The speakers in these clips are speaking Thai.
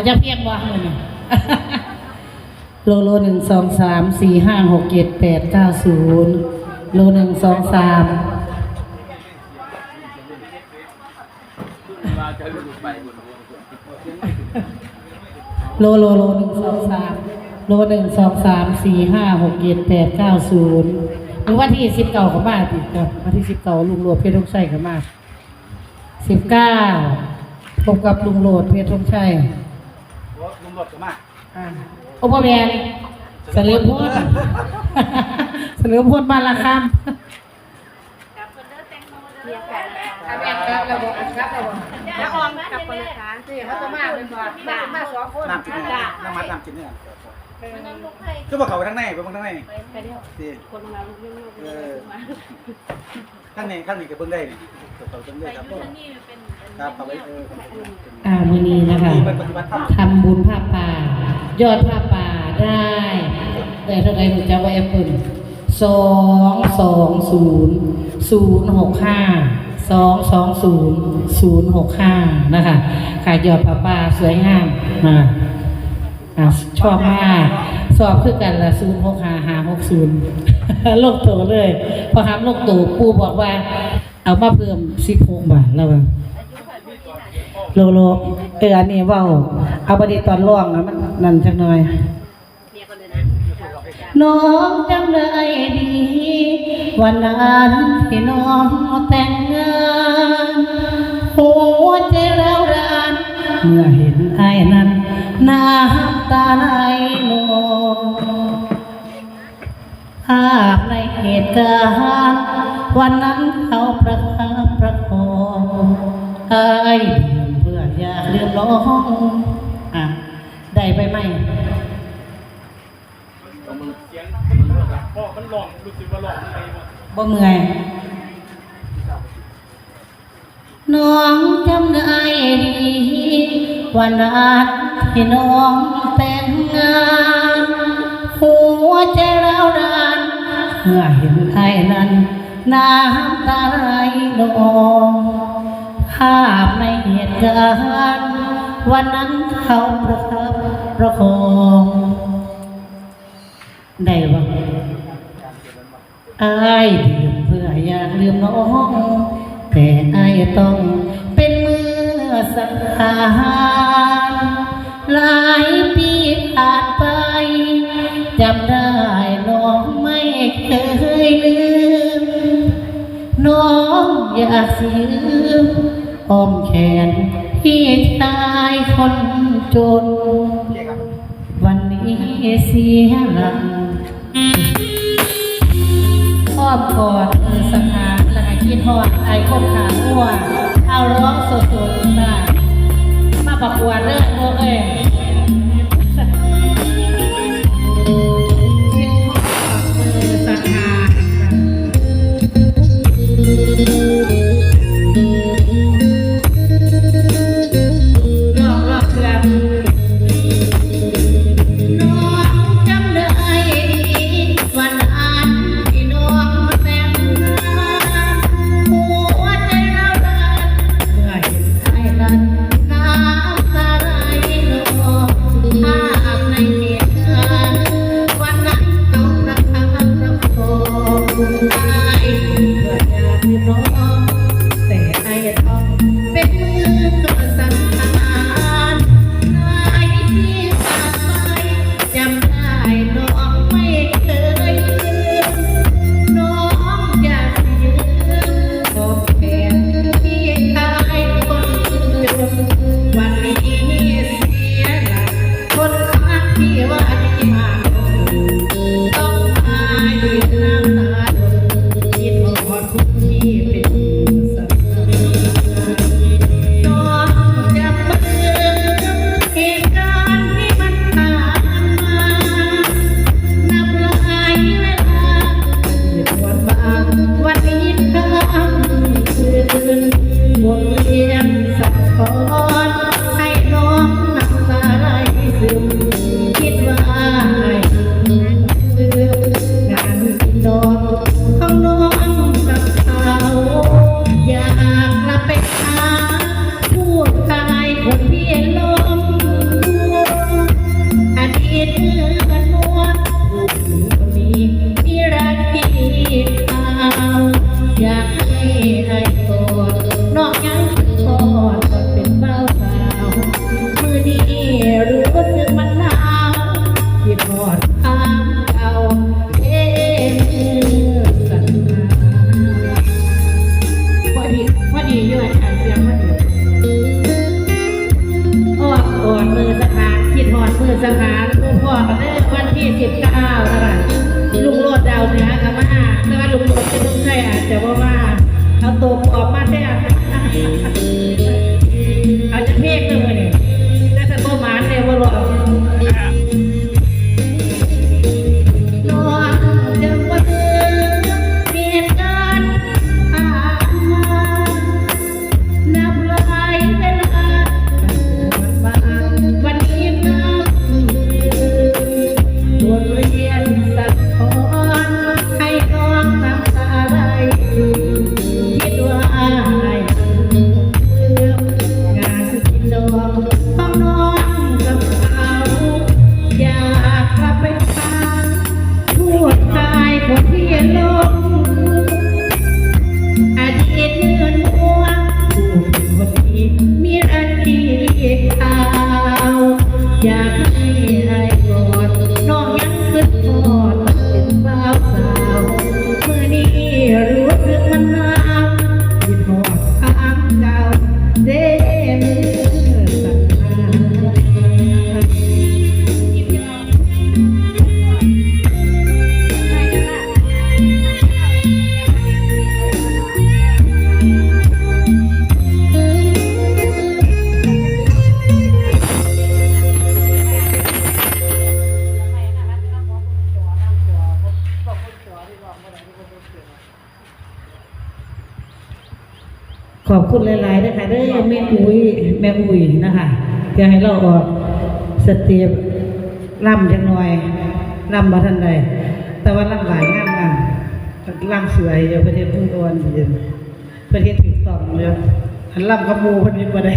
าจะเพียงบ่มื้อนี้โลโลหนึ่งสองสามสี่ห้าหกเจ็ดแปดเก้าศูนย์โลหนึ่งสองสามโลโลโลหนึ่งสองสามโลหนึ่งสองสามสี่ห้าหกเจ็ดแปดเก้าศูนย์หรือวันที่สิบเก้าเขามาติดกับวันที่สิบเก้าลุงโรดเพชรทงชัยเขามาสิบเก้าพบกับลุงโรดเพชรทงชัย ลุงรถก็มาอ่าโอปแมนเสลือพูดเสลือพูดบ้านละคำครับแม่ครับระบอกครับระบอกแล้วออมกับคนละคาที่เขาจะมาเป็นบ่มามาสองคน น้ำจิ้มเนี่ยจ้าน้ำกินน้ำจิ้มเนี่ยก็บอกเขาไปทางในไปบางทางในไปเดียวสิคนมาลูกเรื่องลูกเออข้างในข้างในก็เบิ่งได้นี่เขาเบิ่งได้ครับครับเขาไปเอออ่ามือนี้นะคะมีปฏิบัติธรรมทำบุญผ้าป่ายอดผ้าป่าได้ได้เท่าไรหนูจะว่าแอปเปิลสองสองศูนย์ศูนย์หกห้าสองสองศูนย์ศูนย์หกห้านะคะค่ะยอดผ้าป่าสวยงามมา อะชอบมาก สอบคือกันละศูนย์หกหาหาหกศูนย์โลกโตเลย พอทำโลกโตปูบอกว่า เอามาเพิ่มสิบหกบาทแล้วโลโลเอออันนี้เว่าเอาประเดี๋ยวตอนร่วงนะมันนั่นจักหน่อยน้องจำได้ดี วันนั้นที่น้องแต่งงานหัวใจเรา เมื่อเห็นไอ้นั้นน้ำตาไหลนองภาพในเหตุการณ์วันนั้นเขาประคับประคองไอ้ดื่มเพื่ออยากลืมน้องอะได้ไปไหมพ่อมันหลงรู้สึกว่าหลงไปหมดบ่เมื่อย น้องจำได้ดีวันนั้นที่น้องแต่งงานหัวใจเราดานเมื่อเห็นไอ้นั้นน้ำตาไหลนองภาพในเหตุการณ์วันนั้นเขาประคับประคองได้บ่อายดื่มเพื่ออยากลืมน้อง แต่อต้องเป็นเมื่อสังหารหลายปีผ่านไปจำได้น้องไม่เคยลืม น้องอยากสิลืมอ้อมแขนพี่ชายคนจน วันนี้เสียหลังอ้อมกอด อดไอ้คบขาหัวเอาร้องสดๆมามาประกวดเรื่องพวกเอง มือสังานคิดหอดมือสังานลุงพ่อกับเด้วันที่สิบเก้าตลาดลุงโลดดาวเหนือกับมาแต่ว่าลุงโลดเป็นลุงใช่อาจจะว่าว่าเขาตัวปอบมาแท้เอาจะเพกเลยเนี่ยแต่ถ้าตหมาเนี่ยว่าหลอ อ ขอบคุณหลายๆนะคะเด้อแม่อุ้ยแม่อุ้ยนะคะจะให้เราออกสเตียบล่ำจังหน่อยล่ำมาทันใดแต่ว่าล่ำหลายงามงามล่ำสวยเดี๋ยวประเทศพุ่งตัวนเดี๋ยวประเทศถึงต่องเลยอันล่ำขมูพันนี้มาได้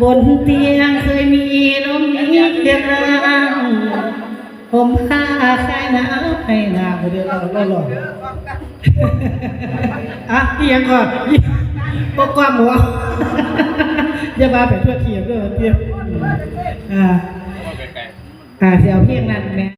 บนเตียงเคยมีลมนี้เดือดร้างผมผ้าคลายหนาวให้หนาวเดี๋ยวเราเราหลอกอะเตียงก่อนปกความหัวอย่ามาไปทั่วเทียบด้วยเทียบอ่าอ่าเสียวเพียงนั้นแม่